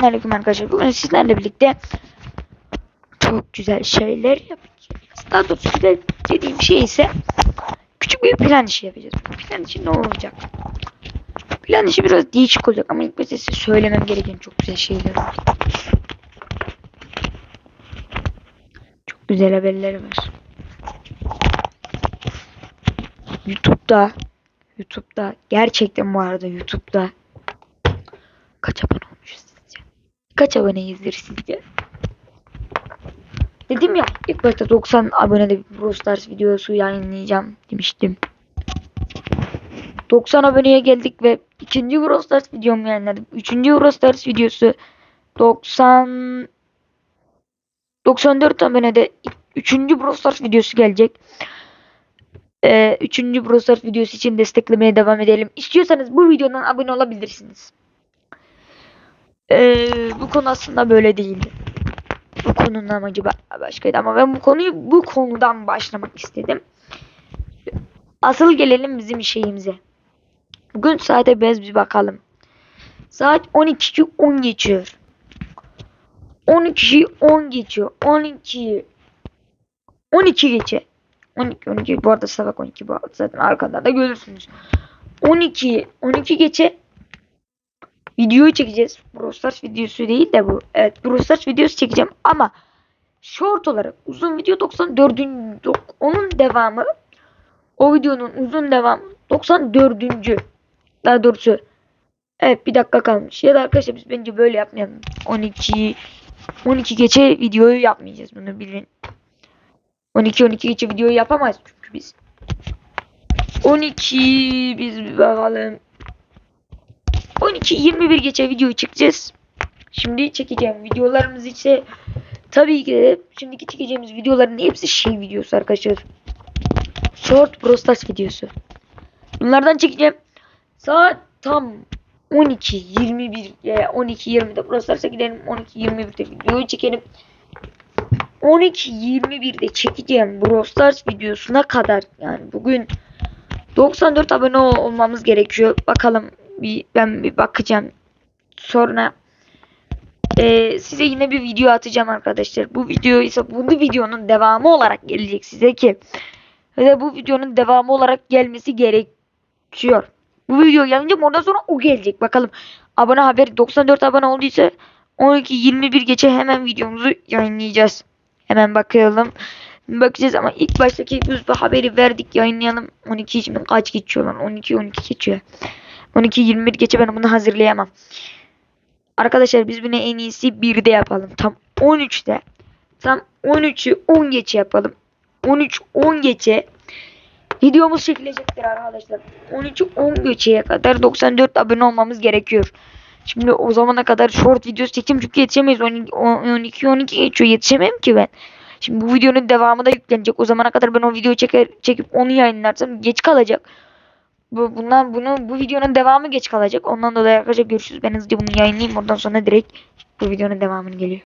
Selamünaleyküm arkadaşlar. Bugün sizlerle birlikte çok güzel şeyler yapacağız. Daha doğrusu güzel dediğim şey ise küçük bir plan işi yapacağız. Plan işi ne olacak? Plan işi biraz değişik olacak ama ilk başta size söylemem gereken çok güzel şeyler var. Çok güzel haberler var. YouTube'da YouTube'da gerçekten bu arada YouTube'da kaç abone? Kaç aboneyizdir sizce? Dedim ya ilk başta 90 abonede bir Stars videosu yayınlayacağım demiştim. 90 aboneye geldik ve ikinci Brawl Stars videomu yayınladım. Üçüncü Brawl Stars videosu 90 94 abonede üçüncü Brawl Stars videosu gelecek. Ee, üçüncü Brawl Stars videosu için desteklemeye devam edelim. İstiyorsanız bu videodan abone olabilirsiniz. Ee, bu konu aslında böyle değildi. Bu konunun amacı ba- başkaydı ama ben bu konuyu bu konudan başlamak istedim. Asıl gelelim bizim şeyimize. Bugün saate biraz bir bakalım. Saat 12'yi 10 geçiyor. 12'yi 10 geçiyor. 12 12 geçe. 12 12 bu arada sabah 12 bu arada zaten arkada da görürsünüz. 12 12 geçe videoyu çekeceğiz. Brawl Stars videosu değil de bu. Evet Brawl Stars videosu çekeceğim ama short olarak uzun video 94. dok- onun devamı o videonun uzun devamı 94. Daha doğrusu evet bir dakika kalmış. Ya da arkadaşlar biz bence böyle yapmayalım. 12 12 geçe videoyu yapmayacağız bunu bilin. 12 12 geçe videoyu yapamayız çünkü biz. 12 biz bakalım. 12 21 geçe videoyu çekeceğiz. Şimdi çekeceğim videolarımız ise tabii ki şimdiki çekeceğimiz videoların hepsi şey videosu arkadaşlar. Short Brawl Stars videosu. Bunlardan çekeceğim. Saat tam 12 21 ya 12 20'de Brawl Stars'a gidelim. 12 21'de videoyu çekelim. 12 21'de çekeceğim Brawl Stars videosuna kadar yani bugün 94 abone ol- olmamız gerekiyor. Bakalım bir ben bir bakacağım. Sonra eee, size yine bir video atacağım arkadaşlar. Bu video ise bu videonun devamı olarak gelecek size ki ve bu videonun devamı olarak gelmesi gerekiyor. Bu video gelince ondan sonra o gelecek. Bakalım abone haber 94 abone olduysa 12 21 geçe hemen videomuzu yayınlayacağız. Hemen bakalım. Bakacağız ama ilk baştaki biz bu haberi verdik yayınlayalım. 12 şimdi kaç geçiyor lan? 12 12 geçiyor. 12 21 geçe ben bunu hazırlayamam. Arkadaşlar biz bunu en iyisi 1'de yapalım. Tam 13'te. Tam 13'ü 10 geçe yapalım. 13 10 geçe videomuz çekilecektir arkadaşlar. 13 10 geçeye kadar 94 abone olmamız gerekiyor. Şimdi o zamana kadar short videosu çekeceğim çünkü yetişemeyiz. 12 12 12 geçiyor yetişemem ki ben. Şimdi bu videonun devamı da yüklenecek. O zamana kadar ben o videoyu çeker, çekip onu yayınlarsam geç kalacak. Bu, bundan bunu bu videonun devamı geç kalacak. Ondan dolayı arkadaşlar görüşürüz. Ben hızlıca bunu yayınlayayım. Ondan sonra direkt bu videonun devamını geliyor.